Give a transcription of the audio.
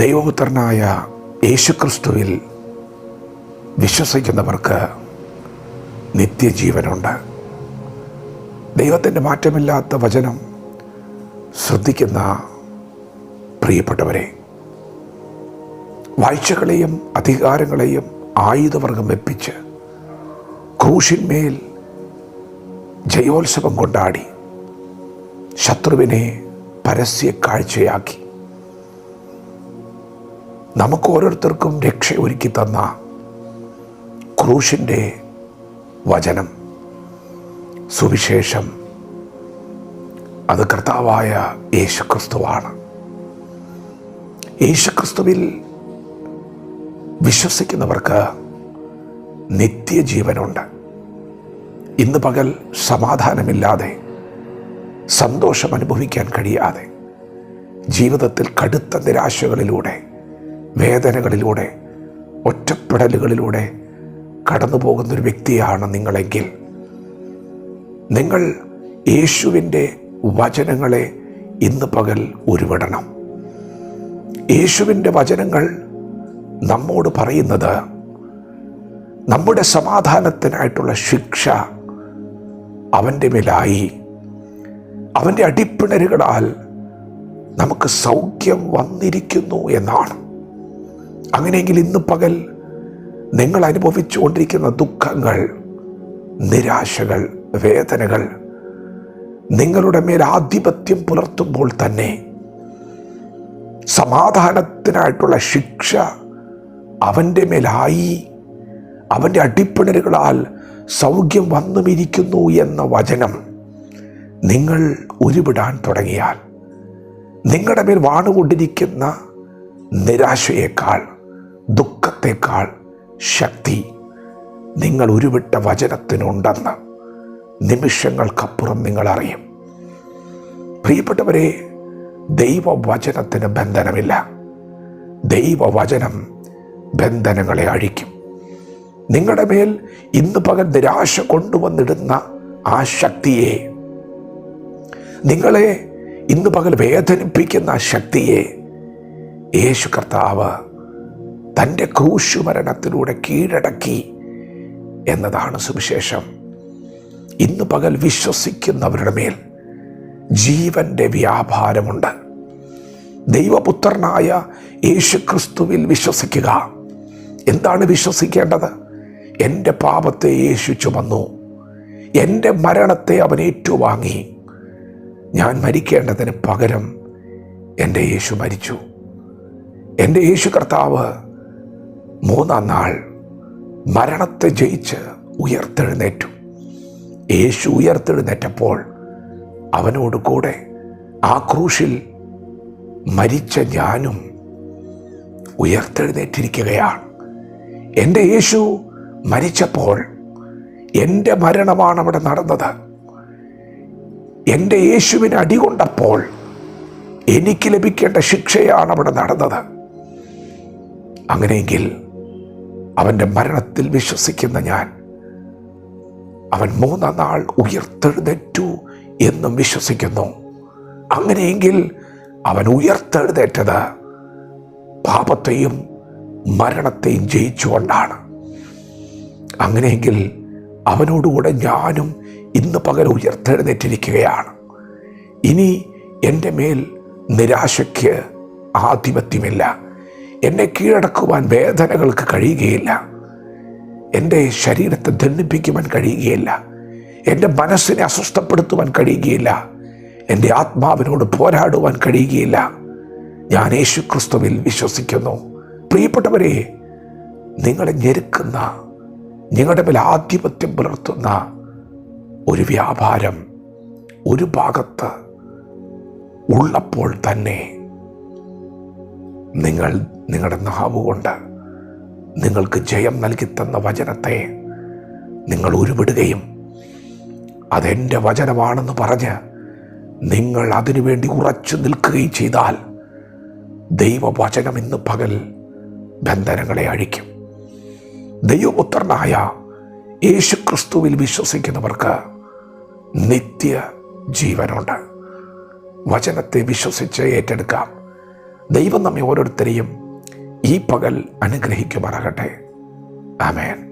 ദൈവപുത്രനായ യേശുക്രിസ്തുവിൽ വിശ്വസിക്കുന്നവർക്ക് നിത്യജീവനുണ്ട്. ദൈവത്തിന്റെ മാറ്റമില്ലാത്ത വചനം ശ്രദ്ധിക്കുന്ന പ്രിയപ്പെട്ടവരെ വാഴ്ചകളെയും അധികാരങ്ങളെയും ആയുധവർഗം വെപ്പിച്ച് ക്രൂശിന്മേൽ ജയോത്സവം കൊണ്ടാടി ശത്രുവിനെ പരസ്യ കാഴ്ചയാക്കി നമുക്ക് ഓരോരുത്തർക്കും രക്ഷ ഒരുക്കി തന്ന ക്രൂശിന്റെ വചനം സുവിശേഷം അത് കർത്താവായ യേശുക്രിസ്തുവാണ്. യേശുക്രിസ്തുവിൽ വിശ്വസിക്കുന്നവർക്ക് നിത്യജീവനുണ്ട്. ഇന്ന് പകൽ സമാധാനമില്ലാതെ സന്തോഷം അനുഭവിക്കാൻ കഴിയാതെ ജീവിതത്തിൽ കടുത്ത നിരാശകളിലൂടെ വേദനകളിലൂടെ ഒറ്റപ്പെടലുകളിലൂടെ കടന്നു പോകുന്നൊരു വ്യക്തിയാണ് നിങ്ങളെങ്കിൽ. നിങ്ങൾ യേശുവിന്റെ വചനങ്ങളെ ഇന്ന് പകൽ ഉരുവിടണം. യേശുവിന്റെ വചനങ്ങൾ നമ്മോട് പറയുന്നത് നമ്മുടെ സമാധാനത്തിനായിട്ടുള്ള ശിക്ഷ അവന്റെ മേലായി. അവന്റെ അടിപ്പിണരുകളാൽ നമുക്ക് സൗഖ്യം വന്നിരിക്കുന്നു എന്നാണ്. അങ്ങനെയെങ്കിൽ ഇന്ന് പകൽ നിങ്ങൾ അനുഭവിച്ചുകൊണ്ടിരിക്കുന്ന ദുഃഖങ്ങൾ നിരാശകൾ വേദനകൾ നിങ്ങളുടെ മേൽ ആധിപത്യം പുലർത്തുമ്പോൾ തന്നെ സമാധാനത്തിനായിട്ടുള്ള ശിക്ഷ അവന്റെ മേലായി അവന്റെ അടിപ്പിണരുകളാൽ സൗഖ്യം വന്നുമിരിക്കുന്നു എന്ന വചനം നിങ്ങൾ ഉരുവിടാൻ തുടങ്ങിയാൽ നിങ്ങളുടെ മേൽ വാണുകൊണ്ടിരിക്കുന്ന നിരാശയേക്കാൾ ദുഃഖത്തേക്കാൾ ശക്തി നിങ്ങൾ ഉരുവിട്ട വചനത്തിനുണ്ടെന്ന് നിമിഷങ്ങൾക്കപ്പുറം നിങ്ങൾ അറിയും പ്രിയപ്പെട്ടവരെ ദൈവവചനത്തിന് ബന്ധനമില്ല. ദൈവവചനം ബന്ധനങ്ങളെ അഴിക്കും. നിങ്ങളുടെ മേൽ ഇന്ന് പകൽ നിരാശ കൊണ്ടുവന്നിടുന്ന ആ ശക്തിയെ നിങ്ങളെ ഇന്ന് പകൽ വേദനിപ്പിക്കുന്ന ശക്തിയെ യേശു കർത്താവ് തന്റെ ക്രൂശുമരണത്തിലൂടെ കീഴടക്കി എന്നതാണ് സുവിശേഷം. ഇന്ന് പകൽ വിശ്വസിക്കുന്നവരുടെ മേൽ ജീവന്റെ വ്യാപാരമുണ്ട്. ദൈവപുത്രനായ യേശുക്രിസ്തുവിൽ വിശ്വസിക്കുക. എന്താണ് വിശ്വസിക്കേണ്ടത്? എന്റെ പാപത്തെ യേശു ചുമന്നു. എന്റെ മരണത്തെ അവൻ ഏറ്റുവാങ്ങി. ഞാൻ മരിക്കേണ്ടതിന് പകരം എന്റെ യേശു മരിച്ചു. എന്റെ യേശു കർത്താവ് മൂന്നാം നാൾ മരണത്തെ ജയിച്ച് ഉയർത്തെഴുന്നേറ്റു. യേശു ഉയർത്തെഴുന്നേറ്റപ്പോൾ അവനോട് കൂടെ ആ ക്രൂശിൽ മരിച്ച ഞാനും ഉയർത്തെഴുന്നേറ്റിരിക്കുകയാണ്. എന്റെ യേശു മരിച്ചപ്പോൾ എന്റെ മരണമാണ് അവിടെ നടന്നത്. എന്റെ യേശുവിന് അടികൊണ്ടപ്പോൾ എനിക്ക് ലഭിക്കേണ്ട ശിക്ഷയാണ് അവിടെ നടന്നത്. അങ്ങനെയെങ്കിൽ അവന്റെ മരണത്തിൽ വിശ്വസിക്കുന്ന ഞാൻ അവൻ മൂന്നാം നാൾ ഉയർത്തെഴുന്നേറ്റു എന്നും വിശ്വസിക്കുന്നു. അങ്ങനെയെങ്കിൽ അവൻ ഉയർത്തെഴുന്നേറ്റത് പാപത്തെയും മരണത്തെയും ജയിച്ചുകൊണ്ടാണ്. അങ്ങനെയെങ്കിൽ അവനോടുകൂടെ ഞാനും ഇന്ന് പകൽ ഉയർത്തെഴുന്നേറ്റിരിക്കുകയാണ്. ഇനി എന്റെ മേൽ നിരാശയ്ക്ക് ആധിപത്യമില്ല. എന്നെ കീഴടക്കുവാൻ വേദനകൾക്ക് കഴിയുകയില്ല. എന്റെ ശരീരത്തെ ദണ്ഡിപ്പിക്കുവാൻ കഴിയുകയില്ല. എന്റെ മനസ്സിനെ അസ്വസ്ഥപ്പെടുത്തുവാൻ കഴിയുകയില്ല. എന്റെ ആത്മാവിനോട് പോരാടുവാൻ കഴിയുകയില്ല. ഞാൻ യേശു ക്രിസ്തുവിൽ വിശ്വസിക്കുന്നു. പ്രിയപ്പെട്ടവരെ നിങ്ങളെ ഞെരുക്കുന്ന നിങ്ങളുടെ മേൽ ആധിപത്യം പുലർത്തുന്ന ഒരു വ്യാപാരം ഒരു ഭാഗത്ത് ഉള്ളപ്പോൾ തന്നെ നിങ്ങൾ നിങ്ങളുടെ നാവ് കൊണ്ട് നിങ്ങൾക്ക് ജയം നൽകി തന്ന വചനത്തെ നിങ്ങൾ ഉരുവിടുകയും അതെന്റെ വചനമാണെന്ന് പറഞ്ഞ് നിങ്ങൾ അതിനുവേണ്ടി ഉറച്ചു നിൽക്കുകയും ചെയ്താൽ ദൈവവചനം ഇന്ന് പകൽ ബന്ധനങ്ങളെ അഴിക്കും. ദൈവപുത്രനായ യേശു ക്രിസ്തുവിൽ വിശ്വസിക്കുന്നവർക്ക് നിത്യ ജീവനുണ്ട് വചനത്തെ വിശ്വസിച്ച് ഏറ്റെടുക്കാം. ദൈവം നമ്മെ ഓരോരുത്തരെയും ഈ പകൽ അനുഗ്രഹിക്കുമാറാകട്ടെ. ആമേൻ.